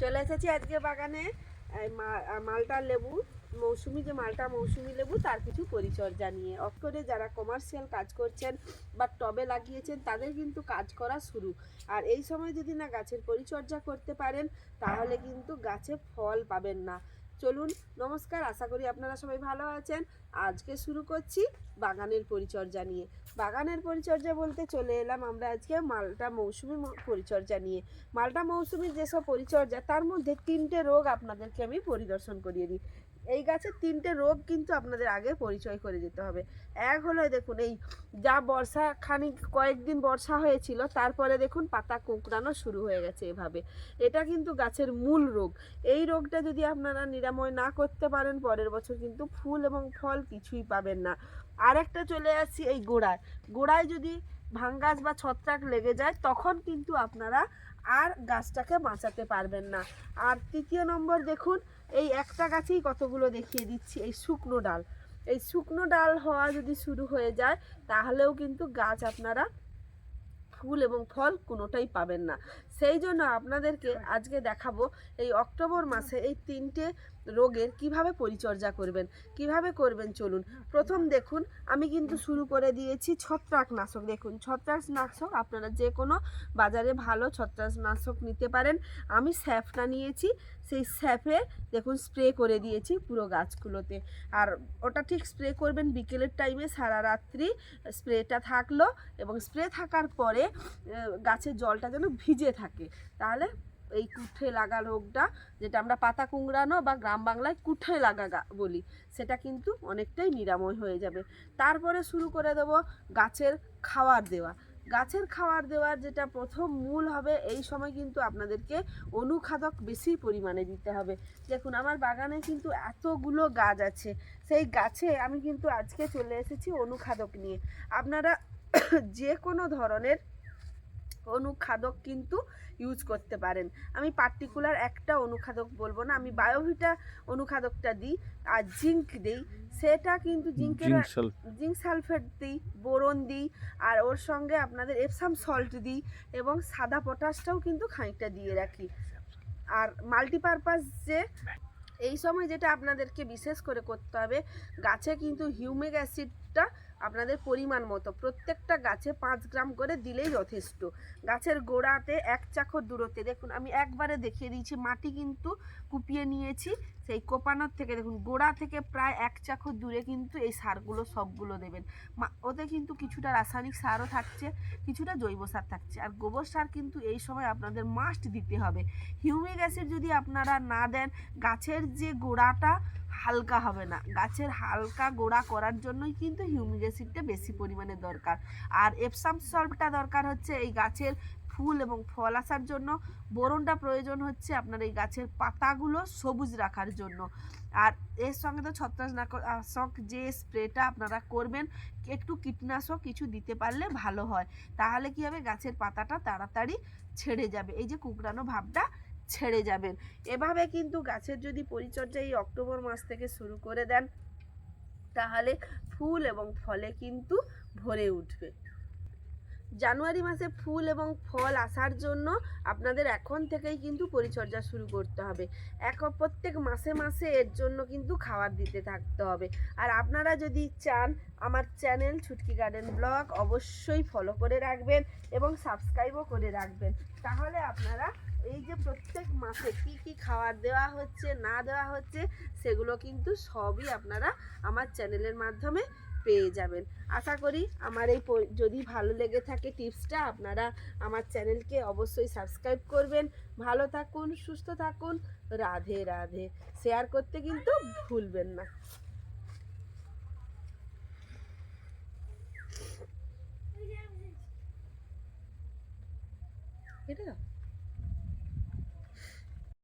চলে এসেছি আজকে বাগানে। মালটা লেবু, মৌসুমি যে মালটা, মৌসুমি লেবু, তার কিছু পরিচর্যা নিয়ে। অক্ষরে যারা কমার্শিয়াল কাজ করছেন বা টবে লাগিয়েছেন, তাদের কিন্তু কাজ করা শুরু। আর এই সময় যদি না গাছের পরিচর্যা করতে পারেন, তাহলে কিন্তু গাছে ফল পাবেন না। চলুন, নমস্কার, আশা করি আপনারা সবাই ভালো আছেন। আজকে শুরু করছি বাগানের পরিচর্যা নিয়ে। বাগানের পরিচর্যা বলতে চলে এলাম আমরা আজকে মালটা মৌসুমি পরিচর্যা নিয়ে। মালটা মৌসুমির যেসব পরিচর্যা, তার মধ্যে তিনটে রোগ আপনাদেরকে আমি পরিদর্শন করিয়ে দিই। এই গাছের তিনটে রোগ কিন্তু আপনাদের আগে পরিচয় করে যেতে হবে। এক হলো দেখুন, এই যা বর্ষা, খানিক কয়েকদিন বর্ষা হয়েছিল, তারপরে দেখুন পাতা কোঁকড়ানো শুরু হয়ে গেছে এভাবে। এটা কিন্তু গাছের মূল রোগ। এই রোগটা যদি আপনারা নিরাময় না করতে পারেন, পরের বছর কিন্তু ফুল এবং ফল কিছুই পাবেন না। আরেকটা চলে আসছি এই গোড়ায়। গোড়ায় যদি ভাঙ্গাস বা ছত্রাক লেগে যায়, তখন কিন্তু আপনারা আর গাছটাকে বাঁচাতে পারবেন না। আর তৃতীয় নম্বর দেখুন, এই একটা গাছেই কতগুলো দেখিয়ে দিচ্ছি, এই শুকনো ডাল। এই শুকনো ডাল হওয়া যদি শুরু হয়ে যায়, তাহলেও কিন্তু গাছ আপনারা ফুল এবং ফল কোনোটাই পাবেন না। সেই জন্য আপনাদেরকে আজকে দেখাবো এই অক্টোবর মাসে এই তিনটে রোগের কীভাবে পরিচর্যা করবেন কীভাবে করবেন চলুন। প্রথম দেখুন আমি কিন্তু শুরু করে দিয়েছি ছত্রাকনাশক। দেখুন ছত্রাকনাশক আপনারা যে কোনো বাজারে ভালো ছত্রাকনাশক নিতে পারেন। আমি স্যাফটা নিয়েছি সেই স্যাফে দেখুন স্প্রে করে দিয়েছি পুরো গাছগুলোতে। আর ওটা ঠিক স্প্রে করবেন বিকেলের টাইমে সারা রাত্রি স্প্রেটা থাকল এবং স্প্রে থাকার পরে গাছের জলটা যেন ভিজে থাকে। তাহলে এই কুঠে লাগা রোগটা, যেটা আমরা পাতা কুংড়ানো বা গ্রাম বাংলায় কুঠে লাগা বলি, সেটা কিন্তু অনেকটাই নিরাময় হয়ে যাবে। তারপরে শুরু করে দেবো গাছের খাবার দেওয়া। গাছের খাওয়ার দেওয়ার যেটা প্রথম মূল হবে, এই সময় কিন্তু আপনাদেরকে অনুখাদক বেশি পরিমাণে দিতে হবে। দেখুন, আমার বাগানে কিন্তু এতগুলো গাছ আছে। সেই গাছে আমি কিন্তু আজকে চলে এসেছি অনুখাদক নিয়ে। আপনারা যে কোনো ধরনের অনুখাদক কিন্তু ইউজ করতে পারেন। আমি পার্টিকুলার একটা অনুখাদক বলব না আমি বায়োভিটা অনুখাদকটা দিই আর জিঙ্ক দিই। সেটা কিন্তু জিঙ্কের জিঙ্ক সালফেট দিই বোরন দিই আর ওর সঙ্গে আপনাদের এপসাম সল্ট দিই এবং সাদা পটাশটাও কিন্তু খানিকটা দিয়ে রাখি। আর মাল্টিপারপাস যে এই সময় যেটা আপনাদেরকে বিশেষ করে করতে হবে গাছে কিন্তু হিউমিক অ্যাসিডটা আপনাদের পরিমাণ মতো। প্রত্যেকটা গাছে পাঁচ গ্রাম করে দিলেই যথেষ্ট। গাছের গোড়াতে এক চাকর দূরত্বে। দেখুন, আমি একবারে দেখিয়ে দিয়েছি, মাটি কিন্তু কুপিয়ে নিয়েছি। সেই কোপানোর থেকে, দেখুন, গোড়া থেকে প্রায় এক চাকর দূরে কিন্তু এই সারগুলো সবগুলো দেবেন। ওতে কিন্তু কিছুটা রাসায়নিক সারও থাকছে, কিছুটা জৈব সার থাকছে। আর গোবর সার কিন্তু এই সময় আপনাদের মাস্ট দিতে হবে। হিউমিক অ্যাসিড যদি আপনারা না দেন, গাছের যে গোড়াটা হালকা হবে না। গাছের হালকা গোড়া করার জন্যই কিন্তু হিউমিক অ্যাসিডটা বেশি পরিমাণে দরকার। আর এপসাম সল্টটা দরকার হচ্ছে এই গাছের ফুল এবং ফল আসার জন্য। বোরনটা প্রয়োজন হচ্ছে আপনার এই গাছের পাতাগুলো সবুজ রাখার জন্য। আর এর সঙ্গে তো ছত্রাকনাশক যে স্প্রেটা আপনারা করবেন, একটু কীটনাশক কিছু দিতে পারলে ভালো হয়। তাহলে কি হবে? গাছের পাতাটা তাড়াতাড়ি ছেড়ে যাবে। এই যে কুকড়ানো ভাবটা ছেড়ে যাবেন। এভাবে কিন্তু গাছের যদি পরিচর্যা এই অক্টোবর মাস থেকে শুরু করে দেন, তাহলে ফুল এবং ফলে কিন্তু ভরে উঠবে। জানুয়ারি মাসে ফুল এবং ফল আসার জন্য আপনাদের এখন থেকেই কিন্তু পরিচর্যা শুরু করতে হবে। এক প্রত্যেক মাসে মাসে এর জন্য কিন্তু খাবার দিতে থাকতে হবে। আর আপনারা যদি চান আমার চ্যানেল ছুটকি গার্ডেন ব্লগ অবশ্যই ফলো করে রাখবেন এবং সাবস্ক্রাইবও করে রাখবেন। তাহলে আপনারা এই যে প্রত্যেক মাসে কি কি খাবার দেওয়া হচ্ছে, না দেওয়া হচ্ছে, সেগুলো কিন্তু সবই আপনারা আমার চ্যানেলের মাধ্যমে পেয়ে যাবেন। আশা করি আমার এই যদি ভালো লেগে থাকে টিপসটা, আপনারা আমার চ্যানেলকে অবশ্যই সাবস্ক্রাইব করবেন। ভালো থাকুন, সুস্থ থাকুন, রাধে রাধে। শেয়ার করতে কিন্তু ভুলবেন না। এটা?